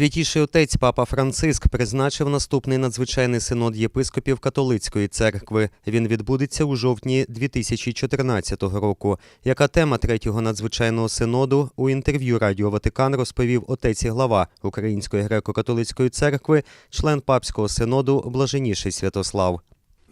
Святіший отець Папа Франциск призначив наступний надзвичайний синод єпископів католицької церкви. Він відбудеться у жовтні 2014 року. Яка тема третього надзвичайного синоду у інтерв'ю Радіо Ватикан розповів отець і глава Української греко-католицької церкви, член папського синоду Блаженніший Святослав.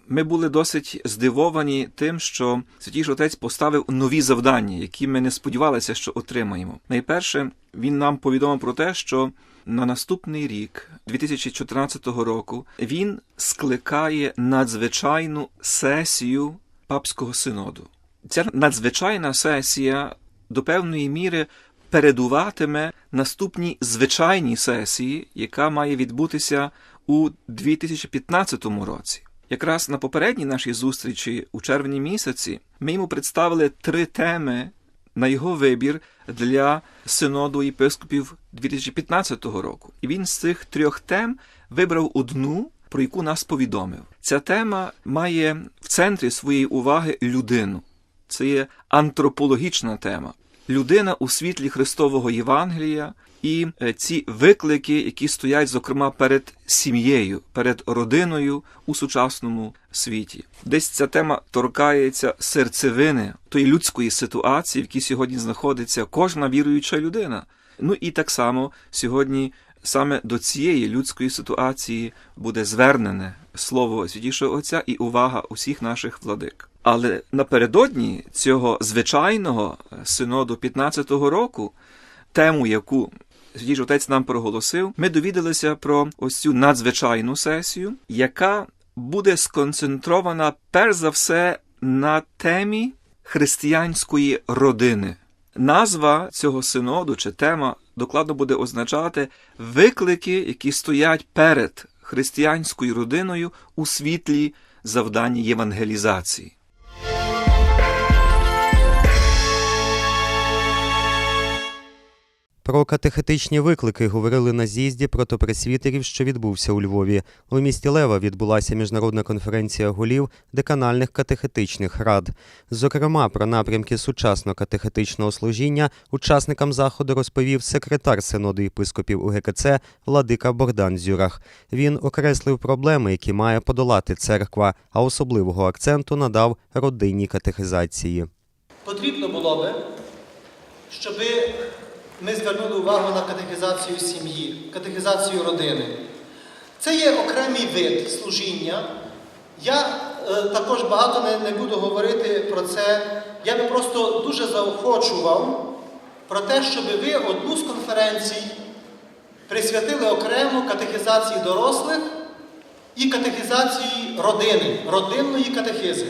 Ми були досить здивовані тим, що святіший отець поставив нові завдання, які ми не сподівалися, що отримаємо. Найперше, він нам повідомив про те, що на наступний рік, 2014 року, він скликає надзвичайну сесію папського синоду. Ця надзвичайна сесія до певної міри передуватиме наступній звичайній сесії, яка має відбутися у 2015 році. Якраз на попередній нашій зустрічі у червні місяці ми йому представили три теми на його вибір для синоду єпископів 2015 року. І він з цих трьох тем вибрав одну, про яку нас повідомив. Ця тема має в центрі своєї уваги людину. Це є антропологічна тема. Людина у світлі Христового Євангелія і е, ці виклики, які стоять, зокрема, перед сім'єю, перед родиною у сучасному світі. Десь ця тема торкається серцевини тої людської ситуації, в якій сьогодні знаходиться кожна віруюча людина. Ну і так само сьогодні саме до цієї людської ситуації буде звернене слово Святішого Отця і увага усіх наших владик. Але напередодні цього звичайного синоду 15-го року, тему, яку Святіший Отець нам проголосив, ми довідалися про ось цю надзвичайну сесію, яка буде сконцентрована перш за все на темі християнської родини. Назва цього синоду чи тема докладно буде означати виклики, які стоять перед християнською родиною у світлі завдання євангелізації. Про катехетичні виклики говорили на з'їзді протопресвітерів, що відбувся у Львові. У місті Лева відбулася міжнародна конференція голів деканальних катехетичних рад. Зокрема, про напрямки сучасного катехетичного служіння учасникам заходу розповів секретар синоду єпископів УГКЦ Владика Богдан Зюрах. Він окреслив проблеми, які має подолати церква, а особливого акценту надав родинній катехизації. Потрібно було би, щоби ми звернули увагу на катехізацію сім'ї, катехізацію родини. Це є окремий вид служіння. Я е, також багато не, не буду говорити про це. Я би просто дуже заохочував про те, щоб ви одну з конференцій присвятили окремо катехізації дорослих і катехізації родини, родинної катехизи.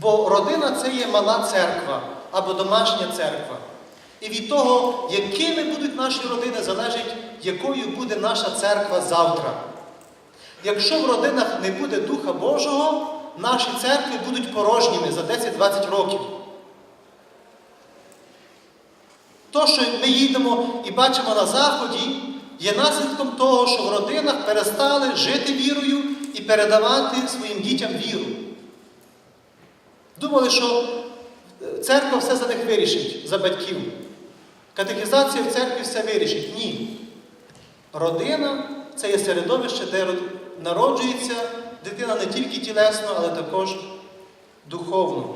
Бо родина це є мала церква або домашня церква. І від того, якими будуть наші родини, залежить, якою буде наша церква завтра. Якщо в родинах не буде Духа Божого, наші церкви будуть порожніми за 10-20 років. То, що ми їдемо і бачимо на Заході, є наслідком того, що в родинах перестали жити вірою і передавати своїм дітям віру. Думали, що церква все за них вирішить, за батьків. Катехізація в церкві все вирішить. Ні. Родина це є середовище, де народжується дитина не тільки тілесно, але також духовно.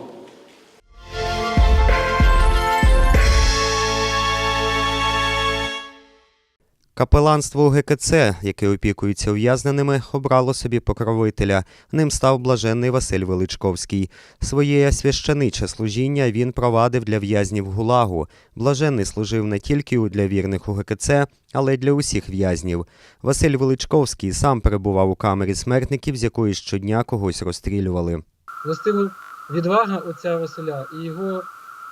Капеланство УГКЦ, яке опікується ув'язненими, обрало собі покровителя. Ним став блаженний Василь Величковський. Своє священиче служіння він провадив для в'язнів ГУЛАГу. Блаженний служив не тільки для вірних УГКЦ, але й для усіх в'язнів. Василь Величковський сам перебував у камері смертників, з якої щодня когось розстрілювали. Властиво відвага отця Василя і його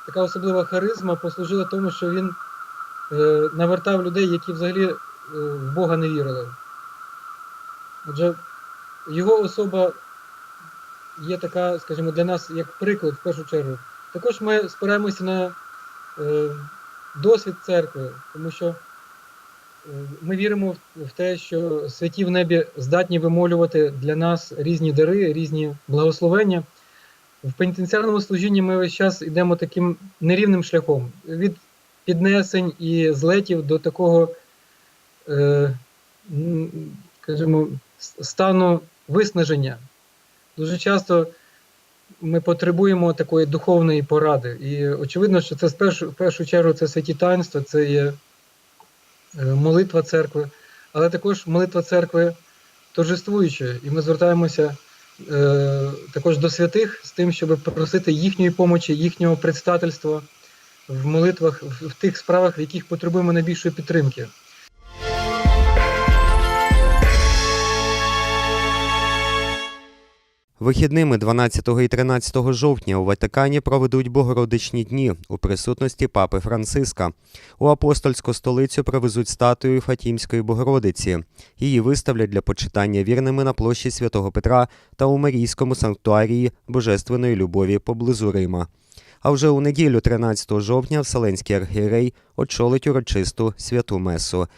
така особлива харизма послужила тому, що він навертав людей, які взагалі е, в Бога не вірили. Отже, його особа є така, скажімо, для нас як приклад в першу чергу. Також ми спираємося на е, досвід церкви, тому що е, ми віримо в те, що святі в небі здатні вимолювати для нас різні дари, різні благословення. В пенітенціарному служінні ми весь час йдемо таким нерівним шляхом від піднесень і злетів до такого е, скажімо, стану виснаження. Дуже часто ми потребуємо такої духовної поради. І очевидно, що це в першу чергу це святі таїнства, це є е, молитва церкви, але також молитва церкви торжествуюча. І ми звертаємося е, також до святих з тим, щоб просити їхньої помочі, їхнього предстательства в молитвах, в, тих справах, в яких потребуємо найбільшої підтримки. Вихідними 12 і 13 жовтня у Ватикані проведуть Богородичні дні у присутності папи Франциска. У апостольську столицю привезуть статую Фатімської Богородиці. Її виставлять для почитання вірними на площі Святого Петра та у Марійському санктуарії Божественної любові поблизу Рима. А вже у неділю, 13 жовтня, Вселенський архієрей очолить урочисту святу месу.